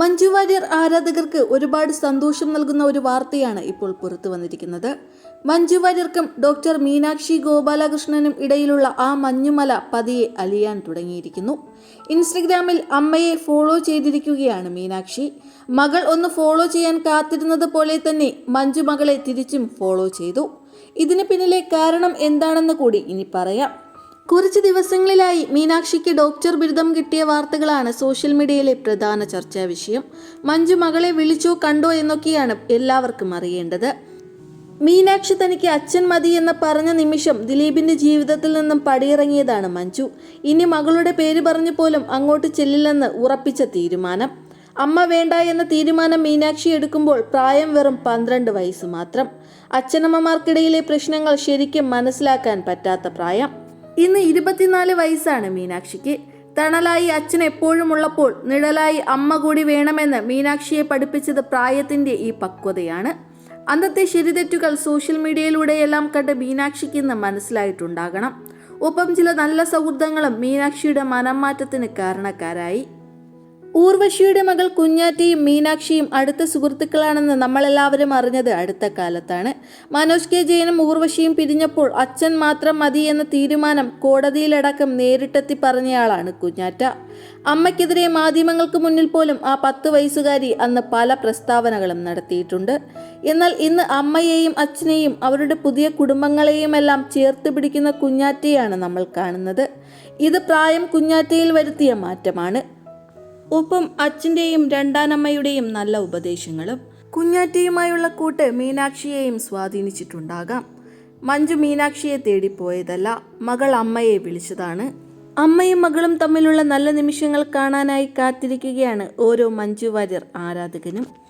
മഞ്ജു വാര്യർ ആരാധകർക്ക് ഒരുപാട് സന്തോഷം നൽകുന്ന ഒരു വാർത്തയാണ് ഇപ്പോൾ പുറത്തു വന്നിരിക്കുന്നത്. മഞ്ജു വാര്യർക്കും ഡോക്ടർ മീനാക്ഷി ഗോപാലകൃഷ്ണനും ഇടയിലുള്ള ആ മഞ്ഞുമല പതിയെ അലിയാൻ തുടങ്ങിയിരിക്കുന്നു. ഇൻസ്റ്റഗ്രാമിൽ അമ്മയെ ഫോളോ ചെയ്തിരിക്കുകയാണ് മീനാക്ഷി. മകൾ ഒന്ന് ഫോളോ ചെയ്യാൻ കാത്തിരുന്നത് പോലെ തന്നെ മഞ്ജു മകളെ തിരിച്ചും ഫോളോ ചെയ്തു. ഇതിന് പിന്നിലെ കാരണം എന്താണെന്ന് കൂടി ഇനി പറയാം. കുറച്ച് ദിവസങ്ങളിലായി മീനാക്ഷിക്ക് ഡോക്ടർ ബിരുദം കിട്ടിയ വാർത്തകളാണ് സോഷ്യൽ മീഡിയയിലെ പ്രധാന ചർച്ചാ വിഷയം. മഞ്ജു മകളെ വിളിച്ചോ കണ്ടോ എന്നൊക്കെയാണ് എല്ലാവർക്കും അറിയേണ്ടത്. മീനാക്ഷി തനിക്ക് അച്ഛൻ മതി എന്ന് പറഞ്ഞ നിമിഷം ദിലീപിന്റെ ജീവിതത്തിൽ നിന്നും പടിയിറങ്ങിയതാണ് മഞ്ജു. ഇനി മകളുടെ പേര് പറഞ്ഞു പോലും അങ്ങോട്ട് ചെല്ലില്ലെന്ന് ഉറപ്പിച്ച തീരുമാനം. അമ്മ വേണ്ട എന്ന തീരുമാനം മീനാക്ഷി എടുക്കുമ്പോൾ പ്രായം വെറും പന്ത്രണ്ട് വയസ്സ് മാത്രം. അച്ഛനമ്മമാർക്കിടയിലെ പ്രശ്നങ്ങൾ ശരിക്കും മനസ്സിലാക്കാൻ പറ്റാത്ത പ്രായം. ഇന്ന് ഇരുപത്തിനാല് വയസ്സാണ് മീനാക്ഷിക്ക്. തണലായി അച്ഛൻ എപ്പോഴും ഉള്ളപ്പോൾ നിഴലായി അമ്മ കൂടി വേണമെന്ന് മീനാക്ഷിയെ പഠിപ്പിച്ചത് പ്രായത്തിന്റെ ഈ പക്വതയാണ്. അന്നത്തെ ശരിതെറ്റുകൾ സോഷ്യൽ മീഡിയയിലൂടെയെല്ലാം കണ്ട് മീനാക്ഷിക്ക് ഇന്ന് മനസ്സിലായിട്ടുണ്ടാകണം. ഒപ്പം ചില നല്ല സൗഹൃദങ്ങളും മീനാക്ഷിയുടെ മനംമാറ്റത്തിന് കാരണക്കാരായി. ഊർവശിയുടെ മകൾ കുഞ്ഞാറ്റയും മീനാക്ഷിയും അടുത്ത സുഹൃത്തുക്കളാണെന്ന് നമ്മളെല്ലാവരും അറിഞ്ഞത് അടുത്ത കാലത്താണ്. മനോജ് കെ. ജയനും ഊർവശിയും പിരിഞ്ഞപ്പോൾ അച്ഛൻ മാത്രം മതി എന്ന തീരുമാനം കോടതിയിലടക്കം നേരിട്ടെത്തി പറഞ്ഞയാളാണ് കുഞ്ഞാറ്റ. അമ്മയ്ക്കെതിരെ മാധ്യമങ്ങൾക്ക് മുന്നിൽ പോലും ആ പത്ത് വയസ്സുകാരി അന്ന് പല പ്രസ്താവനകളും നടത്തിയിട്ടുണ്ട്. എന്നാൽ ഇന്ന് അമ്മയെയും അച്ഛനെയും അവരുടെ പുതിയ കുടുംബങ്ങളെയുമെല്ലാം ചേർത്ത് പിടിക്കുന്ന കുഞ്ഞാറ്റയാണ് നമ്മൾ കാണുന്നത്. ഇത് പ്രായം കുഞ്ഞാറ്റയിൽ വരുത്തിയ മാറ്റമാണ്. ഒപ്പം അച്ഛന്റെയും രണ്ടാനമ്മയുടെയും നല്ല ഉപദേശങ്ങളും കുഞ്ഞാറ്റയുമായുള്ള കൂട്ട് മീനാക്ഷിയെയും സ്വാധീനിച്ചിട്ടുണ്ടാകാം. മഞ്ജു മീനാക്ഷിയെ തേടിപ്പോയതല്ല മകൾ അമ്മയെ വിളിച്ചതാണ്. അമ്മയും മകളും തമ്മിലുള്ള നല്ല നിമിഷങ്ങൾ കാണാനായി കാത്തിരിക്കുകയാണ് ഓരോ മഞ്ജു വാര്യർ ആരാധകനും.